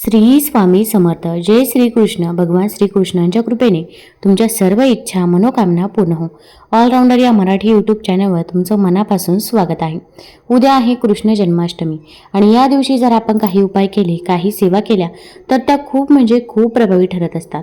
श्री स्वामी समर्थ. जय श्रीकृष्ण भगवान श्रीकृष्णांच्या कृपेने तुमच्या सर्व इच्छा मनोकामना पूर्ण हो. ऑलराऊंडर या मराठी यूट्यूब चॅनलवर तुमचं मनापासून स्वागत आहे. उद्या आहे कृष्ण जन्माष्टमी आणि या दिवशी जर आपण काही उपाय केले काही सेवा केल्या तर त्या खूप म्हणजे खूप प्रभावी ठरत असतात.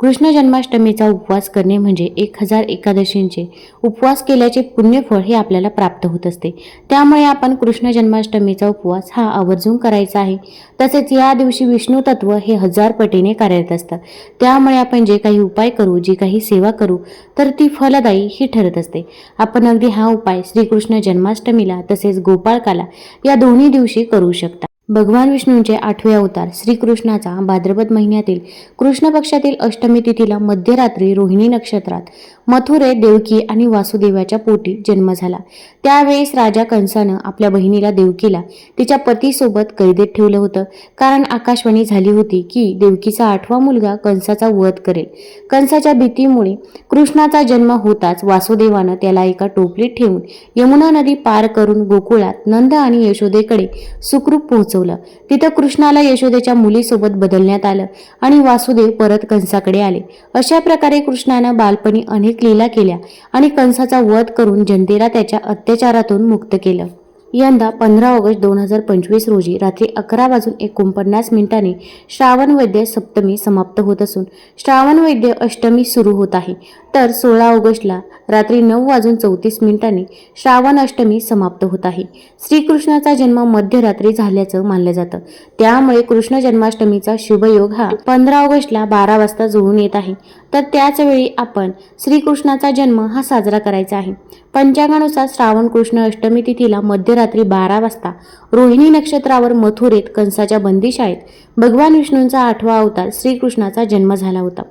कृष्ण जन्माष्टमीचा उपवास करणे म्हणजे एक हजार एकादशींचे उपवास केल्याचे पुण्यफळ हे आपल्याला प्राप्त होत असते. त्यामुळे आपण कृष्ण जन्माष्टमीचा उपवास हा आवर्जून करायचा आहे. तसेच या दिवशी विष्णू तत्व हे हजार पटीने कार्यरत असतात. त्यामुळे आपण जे काही उपाय करू जी काही सेवा करू तर ती फलदायी ही ठरत असते. आपण अगदी हा उपाय श्रीकृष्ण जन्माष्टमीला तसेच गोपाळकाला या दोन्ही दिवशी करू शकता. भगवान विष्णूंचे आठवे अवतार श्रीकृष्णाचा भाद्रपद महिन्यातील कृष्ण पक्षातील अष्टमी तिथीला मध्यरात्री रोहिणी नक्षत्रात मथुरे देवकी आणि वासुदेवाच्या पोटी जन्म झाला. त्यावेळेस राजा कंसानं आपल्या बहिणीला देवकीला तिच्या पतीसोबत कैदेत ठेवलं होतं. कारण आकाशवाणी झाली होती की देवकीचा आठवा मुलगा कंसाचा वध करेल. कंसाच्या भीतीमुळे कृष्णाचा जन्म होताच वासुदेवानं त्याला एका टोपलीत ठेवून यमुना नदी पार करून गोकुळात नंद आणि यशोदेकडे सुखरूप पोहोचवलं. तिथं कृष्णाला यशोदेच्या मुलीसोबत बदलण्यात आलं आणि वासुदेव परत कंसाकडे आले. अशा प्रकारे कृष्णानं बालपणी अनेक लीला केल्या आणि कंसाचा वध करून जनतेला त्याच्या अत्याचारातून मुक्त केलं. यंदा पंधरा ऑगस्ट दोन हजार पंचवीस रोजी रात्री अकरा वाजून एकोणपन्नास मिनिटांनी श्रावण वैद्य सप्तमी समाप्त होत असून श्रावण वैद्य अष्टमी सुरू होत आहे. तर सोळा ऑगस्टला रात्री नऊ वाजून चौतीस मिनिटांनी श्रावण अष्टमी समाप्त होत आहे. श्रीकृष्णाचा जन्म मध्यरात्री झाल्याचं मानलं जातं. त्यामुळे कृष्ण जन्माष्टमीचा शुभयोग हा पंधरा ऑगस्टला बारा वाजता जुळून येत आहे. तर त्याचवेळी आपण श्रीकृष्णाचा जन्म हा साजरा करायचा आहे. पंचांगानुसार श्रावण कृष्ण अष्टमी तिथीला मध्यरात्री बारा वाजता रोहिणी नक्षत्रावर मथुरेत कंसाच्या बंदीशाळेत भगवान विष्णूंचा आठवा अवतार श्रीकृष्णाचा जन्म झाला होता.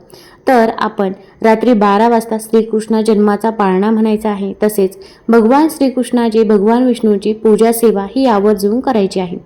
तर आपण रात्री बारा वाजता श्रीकृष्ण जन्माचा पाळणा म्हणायचा आहे. तसेच भगवान श्रीकृष्णाची भगवान विष्णूची पूजा सेवा ही आवर्जून करायची आहे.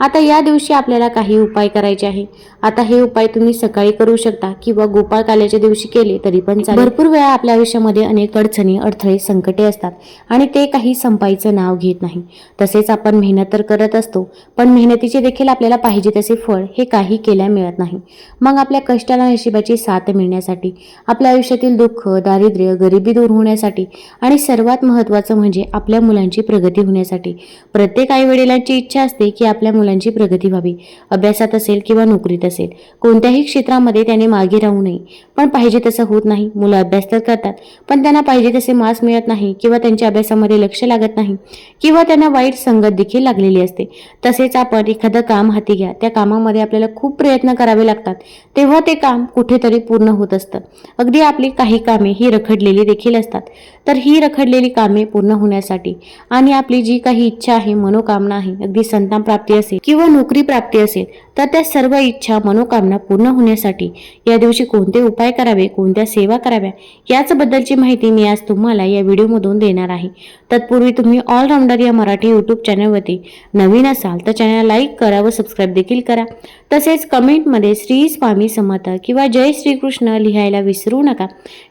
आता या दिवशी आपल्याला काही उपाय करायचे आहे. आता हे उपाय तुम्ही सकाळी करू शकता किंवा गोपाळ काल्याच्या दिवशी केले तरी पण चालेल. भरपूर वेळा आपल्या आयुष्यामध्ये अनेक अडचणी अडथळे संकटे असतात आणि ते काही संपायचं नाव घेत नाही. तसेच आपण मेहनत तर करत असतो पण मेहनतीचे देखील आपल्याला पाहिजे तसे फळ हे काही केल्या मिळत नाही. मग आपल्या कष्टाला नशिबाची साथ मिळण्यासाठी आपल्या आयुष्यातील दुःख दारिद्र्य गरिबी दूर होण्यासाठी आणि सर्वात महत्त्वाचं म्हणजे आपल्या मुलांची प्रगती होण्यासाठी प्रत्येक आईवडिलांची इच्छा असते की आपल्या मुलांची प्रगती व्हावी. अभ्यासात असेल किंवा नोकरीत असेल कोणत्याही क्षेत्रामध्ये त्याने मागे राहू नये. पण पाहिजे तसं होत नाही. मुलं अभ्यास तर करतात पण त्यांना पाहिजे तसे मार्क्स मिळत नाही किंवा त्यांच्या अभ्यासामध्ये लक्ष लागत नाही किंवा त्यांना वाईट संगत देखील लागलेली असते. तसेच आपण एखादं काम हाती घ्या. त्या कामामध्ये आपल्याला खूप प्रयत्न करावे लागतात. तेव्हा ते काम कुठेतरी पूर्ण होत असतं. अगदी आपली काही कामे ही रखडलेली देखील असतात. तर ही रखडलेली कामे पूर्ण होण्यासाठी आणि आपली जी काही इच्छा आहे मनोकामना आहे अगदी संतान प्राप्ती असेल किंवा नोकरी प्राप्ती असेल तर त्या सर्व इच्छा मनोकामना पूर्ण होण्यासाठी या दिवशी कोणते उपाय करावे कोणत्या सेवा कराव्या याचबद्दलची माहिती मी आज तुम्हाला या व्हिडिओमधून देणार आहे. तत्पूर्वी तुम्ही ऑलराऊंडर या मराठी यूट्यूब चॅनलवरती नवीन असाल तर चॅनल लाईक करा व सबस्क्राईब देखील करा. तसेच कमेंटमध्ये श्री स्वामी समर्थ किंवा जय श्रीकृष्ण लिहायला विसरू नका.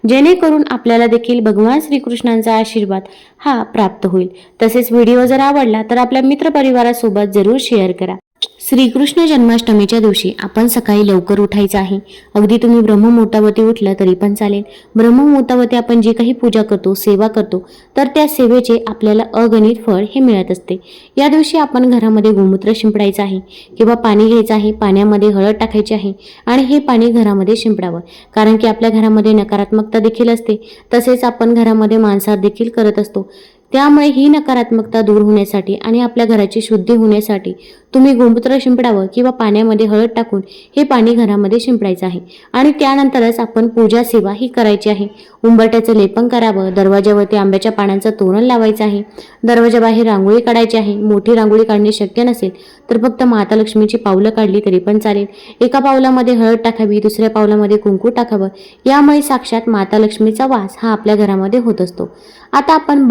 जेणेकरून आपल्याला देखील भगवान श्रीकृष्णांचा आशीर्वाद हा प्राप्त होईल. तसेच व्हिडिओ जर आवडला तर आपल्या मित्रपरिवारासोबत जरूर शेअर करा. श्रीकृष्ण जन्माष्टमीच्या दिवशी आपण सकाळी लवकर उठायचं आहे. अगदी तुम्ही ब्रह्ममुहूर्तावरती उठलं तरी पण चालेल. ब्रह्ममुहूर्तावरती आपण जी काही पूजा करतो सेवा करतो तर त्या सेवेचे आपल्याला अगणित फळ हे मिळत असते. या दिवशी आपण घरामध्ये गोमूत्र शिंपडायचं आहे किंवा पाणी घ्यायचं आहे पाण्यामध्ये हळद टाकायची आहे आणि हे पाणी घरामध्ये शिंपडावं. कारण की आपल्या घरामध्ये नकारात्मकता देखील असते. तसेच आपण घरामध्ये मांसाहार देखील करत असतो. त्यामुळे ही नकारात्मकता दूर होण्यासाठी आणि आपल्या घराची शुद्धी होण्यासाठी तुम्ही गोमूत्र शिंपडावं किंवा पाण्यामध्ये हळद टाकून हे पाणी घरामध्ये शिंपडायचं आहे. आणि त्यानंतरच आपण पूजा सेवा ही करायची आहे. उंबरट्याचं लेपन करावं दरवाज्यावरती आंब्याच्या पानांचं तोरण लावायचं आहे. दरवाजाबाहेर रांगोळी काढायची आहे. मोठी रांगोळी काढणे शक्य नसेल तर फक्त माता लक्ष्मीची पावलं काढली तरी पण चालेल. एका पावलामध्ये हळद टाकावी दुसऱ्या पावलामध्ये कुंकू टाकावं. यामुळे साक्षात माता लक्ष्मीचा वास हा आपल्या घरामध्ये होत असतो. आता आपण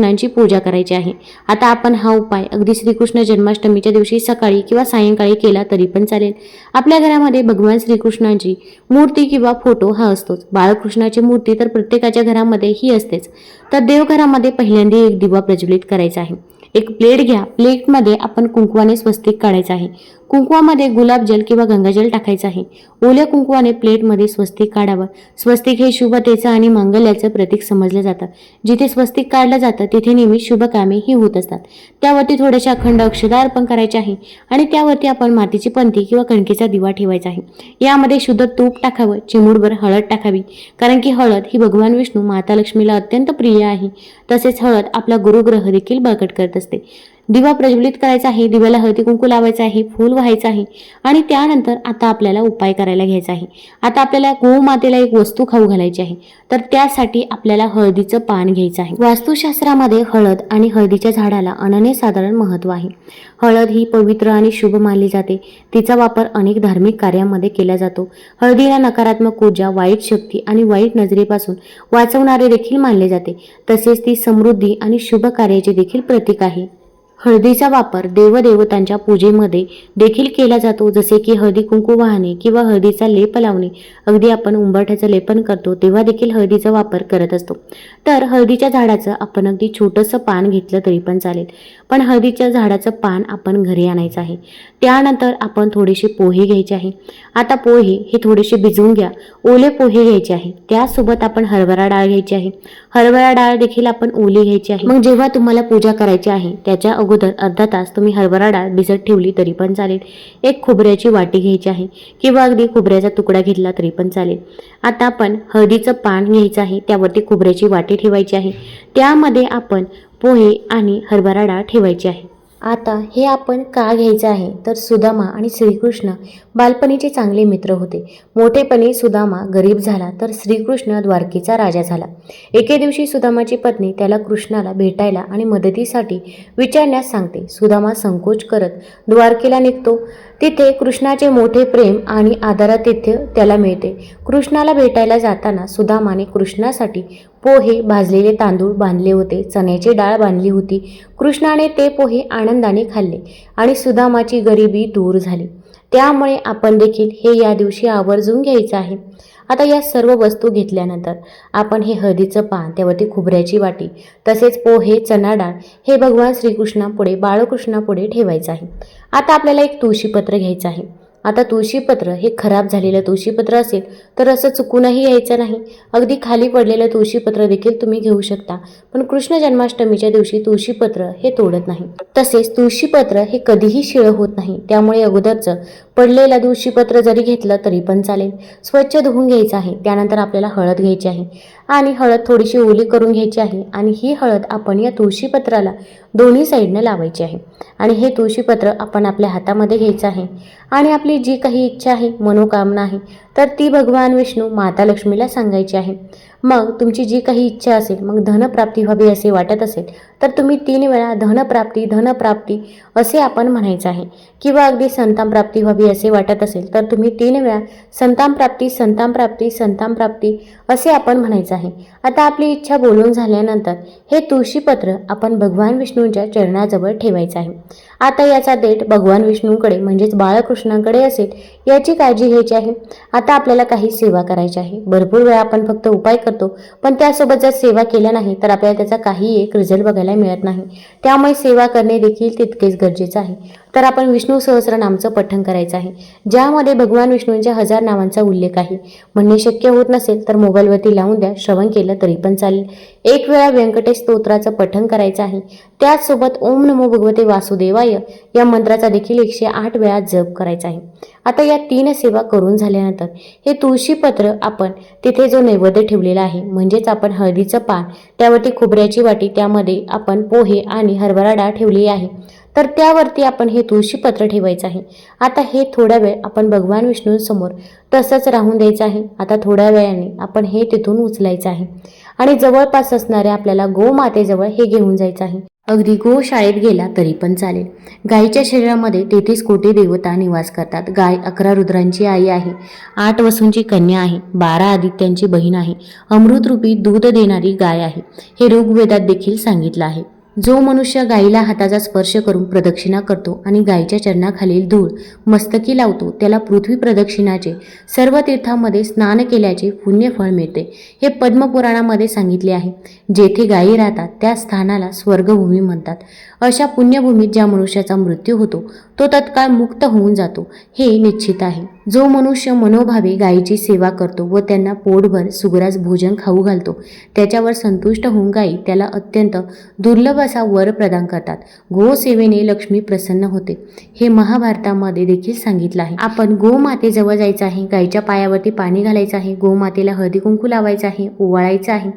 कृष्णांची पूजा करायची आहे. आता आपण हा उपाय अगदी श्रीकृष्ण जन्माष्टमीच्या दिवशी सकाळी किंवा सायंकाळी केला तरी पण चालेल. आपल्या घरामध्ये भगवान श्रीकृष्णांची मूर्ती किंवा फोटो हा असतोच. बाळकृष्णाची मूर्ती तर प्रत्येकाच्या घरामध्ये ही असतेच. तर देवघरामध्ये पहिल्यांदा एक दिवा प्रज्वलित करायचा आहे. एक प्लेट घ्या. प्लेटमध्ये आपण कुंकवाने स्वस्तिक काढायचं आहे. कुंकवामध्ये गुलाबजल किंवा गंगाजल टाकायचं आहे. ओल्या कुंकवाने प्लेटमध्ये स्वस्तिक काढावं. स्वस्तिक हे शुभतेचं आणि मंगल्याचं प्रतीक समजलं जातं. जिथे स्वस्तिक काढलं जातं तिथे नेहमी शुभ कामे ही होत असतात. त्यावरती थोड्याशा अखंड अक्षदा अर्पण करायचे आहे आणि त्यावरती आपण मातीची पंथी किंवा कणकेचा दिवा ठेवायचा आहे. यामध्ये शुद्ध तूप टाकावं चिमूडभर हळद टाकावी. कारण की हळद ही भगवान विष्णू माता लक्ष्मीला अत्यंत प्रिय आहे. तसेच हळद आपला गुरुग्रह देखील बळकट करत असते. दिवा प्रज्वलित करायचा आहे दिव्याला हळदी कुंकू लावायचं आहे फूल व्हायचं आहे आणि त्यानंतर आता आपल्याला उपाय करायला घ्यायचा आहे. आता आपल्याला गोमातेला एक वस्तू खाऊ घालायची आहे. तर त्यासाठी आपल्याला हळदीचं पान घ्यायचं आहे. वास्तुशास्त्रामध्ये हळद आणि हळदीच्या झाडाला अनन्यसाधारण महत्त्व आहे. हळद ही पवित्र आणि शुभ मानली जाते. तिचा वापर अनेक धार्मिक कार्यामध्ये केला जातो. हळदीला नकारात्मक ऊर्जा वाईट शक्ती आणि वाईट नजरेपासून वाचवणारे देखील मानले जाते. तसेच ती समृद्धी आणि शुभ कार्याचे देखील प्रतीक आहे. हळदीचा वापर देवदेवतांच्या पूजेमध्ये देखील केला जातो. जसे की हळदी कुंकू वाहणे किंवा हळदीचा लेप लावणे. अगदी आपण उंबरठ्याचं लेपन करतो तेव्हा देखील हळदीचा वापर करत असतो. तर हळदीच्या झाडाचं आपण अगदी छोटंसं पान घेतलं तरी पण चालेल. पण हळदीच्या झाडाचं पान आपण घरी आणायचं आहे. त्यानंतर आपण थोडेसे पोहे घ्यायचे आहे. आता पोहे हे थोडेसे भिजवून घ्या. ओले पोहे घ्यायचे आहे. त्यासोबत आपण हरभरा डाळ घ्यायची आहे. हरभरा डाळ देखील आपण ओली घ्यायची आहे. मग जेव्हा तुम्हाला पूजा करायची आहे त्याच्या अगोदर अर्धा तास तुम्ही हरभरा डाळ भिजत ठेवली तरी पण चालेल. एक खोबऱ्याची वाटी घ्यायची आहे किंवा अगदी खोबऱ्याचा तुकडा घेतला तरी पण चालेल. आता आपण हळदीचं पान घ्यायचं आहे त्यावरती खोबऱ्याची वाटी ठेवायची आहे. त्यामध्ये आपण पोहे आणि हरभरा डाळ ठेवायची आहे. आता हे आपण का घ्यायचं आहे? तर सुदामा आणि श्रीकृष्ण बालपणीचे चांगले मित्र होते. मोठेपणी सुदामा गरीब झाला तर श्रीकृष्ण द्वारकेचा राजा झाला. एके दिवशी सुदामाची पत्नी त्याला कृष्णाला भेटायला आणि मदतीसाठी विचारण्यास सांगते. सुदामा संकोच करत द्वारकेला निघतो. तिथे कृष्णाचे मोठे प्रेम आणि आदरातिथ्य त्याला मिळते. कृष्णाला भेटायला जाताना सुदामाने कृष्णासाठी पोहे भाजलेले तांदूळ बांधले होते चण्याची डाळ बांधली होती कृष्णाने ते पोहे आनंदाने खाल्ले आणि सुदामाची गरिबी दूर झाली. त्यामुळे आपण देखील हे या दिवशी आवर्जून घ्यायचं आहे. आता या सर्व वस्तू घेतल्यानंतर आपण हे हळदीचं पान त्यावरती खोबऱ्याची वाटी तसेच पोहे चणा डाळ हे भगवान श्रीकृष्णापुढे बाळकृष्णापुढे ठेवायचं आहे. आता आपल्याला एक तुळशीपत्र घ्यायचं आहे. आता तुळशीपत्र हे खराब झालेलं तुळशीपत्र असेल तर असं चुकूनही यायचं नाही. अगदी खाली पडलेलं तुळशीपत्र देखील तुम्ही घेऊ शकता. पण कृष्ण जन्माष्टमीच्या दिवशी तुळशीपत्र हे तोडत नाही. तसेच तुळशीपत्र हे कधीही शिळं होत नाही. त्यामुळे अगोदरचं पडलेलं तुळशीपत्र जरी घेतलं तरी पण चालेल. स्वच्छ धुवून घ्यायचं आहे. त्यानंतर आपल्याला हळद घ्यायची आहे. आणि हळद थोडीशी ओली करून घ्यायची आहे. आणि ही हळद आपण या तुळशीपत्राला दोन्ही साईडनं लावायची आहे. आणि हे तुळशीपत्र आपण आपल्या हातामध्ये घ्यायचं आहे. आणि आपली जी काही इच्छा आहे मनोकामना आहे तर ती भगवान विष्णू माता लक्ष्मीला सांगायची आहे. मग तुमची जी काही इच्छा असेल मग धनप्राप्ती व्हावी असे वाटत असेल तर तुम्ही तीन वेळा धनप्राप्ती धनप्राप्ती असे आपण म्हणायचं आहे. किंवा अगदी संतानप्राप्ती व्हावी असे वाटत असेल तर तुम्ही तीन वेळा संतानप्राप्ती संतानप्राप्ती संतानप्राप्ती असे आपण म्हणायचं आहे. आता आपली इच्छा बोलून झाल्यानंतर हे तुळशीपत्र आपण भगवान विष्णूंच्या चरणाजवळ ठेवायचं आहे. आता याचा देठ भगवान विष्णूंकडे म्हणजेच बाळकृष्णांकडे असेल याची काळजी घ्यायची आहे. आता आपल्याला काही सेवा करायची आहे. भरपूर वेळा आपण फक्त उपाय करतो पण त्यासोबत जर सेवा केल्या नाही तर आपल्याला त्याचा काही एक रिझल्ट बघायला मिळत नाही. त्यामुळे सेवा करणे देखील तितकेच गरजेचं आहे. तर आपण विष्णू सहस्रनामचं पठण करायचं आहे. ज्यामध्ये भगवान विष्णूंच्या हजार नावांचा उल्लेख आहे. म्हणणे शक्य होत नसेल तर मोबाईलवरती लावून द्या. श्रवण केलं तरी पण चालेल. एक वेळा व्यंकटेश स्तोत्राचं पठण करायचं आहे. त्याचसोबत ओम नमो भगवते वासुदेवाय या मंत्राचा देखील एकशे आठ वेळा जप करायचा आहे. आता या तीन सेवा करून झाल्यानंतर हे तुळशीपत्र आपण तिथे जो नैवेद्य ठेवलेला आहे म्हणजेच आपण हळदीचं पान त्यावरती खोबऱ्याची वाटी त्यामध्ये आपण पोहे आणि हरभरा डाळ ठेवली आहे. तर त्यावरती आपण हे तुळशीपत्र ठेवायचं आहे. आता हे थोडा वेळ आपण भगवान विष्णूंसमोर तसंच राहून द्यायचं आहे. आता थोड्या वेळाने आपण हे तिथून उचलायचं आहे. आणि जवळपास असणाऱ्या आपल्याला गोमातेजवळ हे घेऊन जायचं आहे. अगदी गोशाळेत गेला तरी पण चालेल. गायीच्या शरीरामध्ये तेहतीस कोटी देवता निवास करतात. गाय अकरा रुद्रांची आई आहे. आठ वसूंची कन्या आहे. बारा आदित्यांची बहीण आहे. अमृतरूपी दूध देणारी गाय आहे. हे ऋग्वेदात देखील सांगितलं आहे. जो मनुष्य गायीला हाताचा स्पर्श करून प्रदक्षिणा करतो आणि गायीच्या चरणाखालील धूळ मस्तकी लावतो त्याला पृथ्वी प्रदक्षिणाचे सर्व तीर्थामध्ये स्नान केल्याचे पुण्यफळ मिळते हे पद्मपुराणामध्ये सांगितले आहे. जेथे गायी राहतात त्या स्थानाला स्वर्गभूमी म्हणतात. अशा पुण्यभूमीत ज्या मनुष्याचा मृत्यू होतो तो तत्काळ मुक्त होऊन जातो हे निश्चित आहे. जो मनुष्य मनोभावे गायीची सेवा करतो व त्यांना पोटभर सुग्रास भोजन खाऊ घालतो त्याच्यावर संतुष्ट होऊन गायी त्याला अत्यंत दुर्लभ असा वर प्रदान करतात. गोसेवेने लक्ष्मी प्रसन्न होते. हे महाभारतामध्ये देखील सांगितलं आहे. आपण गोमातेजवळ जायचं आहे गायीच्या पायावरती पाणी घालायचं आहे गोमातेला हळदी कुंकू लावायचं आहे ओवाळायचं आहे.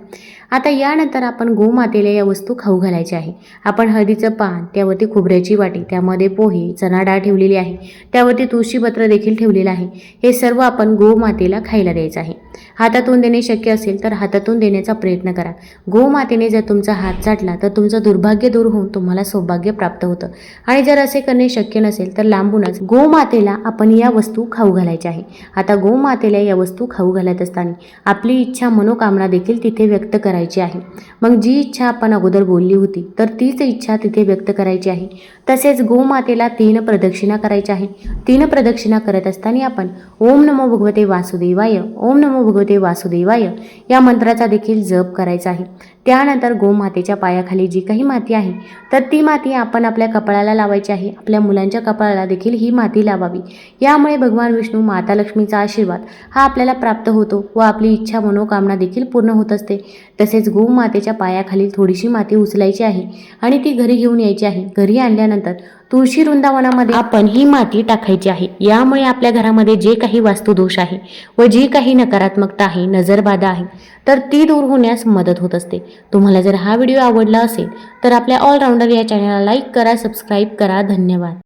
आता यानंतर आपण गोमातेला या वस्तू खाऊ घालायच्या आहे. आपण हळदीचं पान त्यावरती खोबऱ्याची वाटी त्यामध्ये पोहे चणा डाळ ठेवलेली आहे. त्यावरती तुळशीपत्र देखील ठेवलेलं आहे. हे सर्व आपण गोमातेला खायला द्यायचं आहे. हातातून देणे शक्य असेल तर हातातून देण्याचा प्रयत्न करा. गोमातेने जर तुमचा हात चाटला तर तुमचं दुर्भाग्य दूर होऊन तुम्हाला सौभाग्य प्राप्त होतं. आणि जर असे करणे शक्य नसेल तर लांबूनच गोमातेला आपण या वस्तू खाऊ घालायच्या आहे. आता गोमातेला या वस्तू खाऊ घालत असताना आपली इच्छा मनोकामना देखील तिथे व्यक्त करायची आहे. मग जी इच्छा आपण अगोदर बोलली होती तर तीच इच्छा तिथे व्यक्त करायची आहे. तसेच गोमातेला तीन प्रदक्षिणा करायच्या आहे तीन प्रदक्षिणा करत असताना आपण ओम नमो भगवते वासुदेवाय ओम नमो भगवते वासुदेवाय. या मंत्राचा देखील जप करायचा आहे. त्यानंतर गोमातेच्या पायाखाली जी काही माती आहे तर ती माती आपण आपल्या कपाळाला लावायची आहे. आपल्या मुलांच्या कपाळाला देखील ही माती लावावी. यामुळे भगवान विष्णू माता लक्ष्मीचा आशीर्वाद हा आपल्याला प्राप्त होतो व आपली इच्छा मनोकामना देखील पूर्ण होत असते. तसेच गोमातेच्या पायाखाली थोडीशी माती उचलायची आहे आणि ती घरी घेऊन यायची आहे. घरी आणल्यानंतर तुळशी वृंदावनामध्ये आपण ही माती टाकायची आहे. यामुळे आपल्या घरामध्ये जे काही वास्तुदोष आहे व जी काही नकारात्मकता आहे नजरबाधा आहे तर ती दूर होण्यास मदत होत असते. तुम्हाला जर हा व्हिडिओ आवडला असेल तर आपल्या ऑलराऊंडर या चॅनलला लाईक करा सबस्क्राईब करा. धन्यवाद.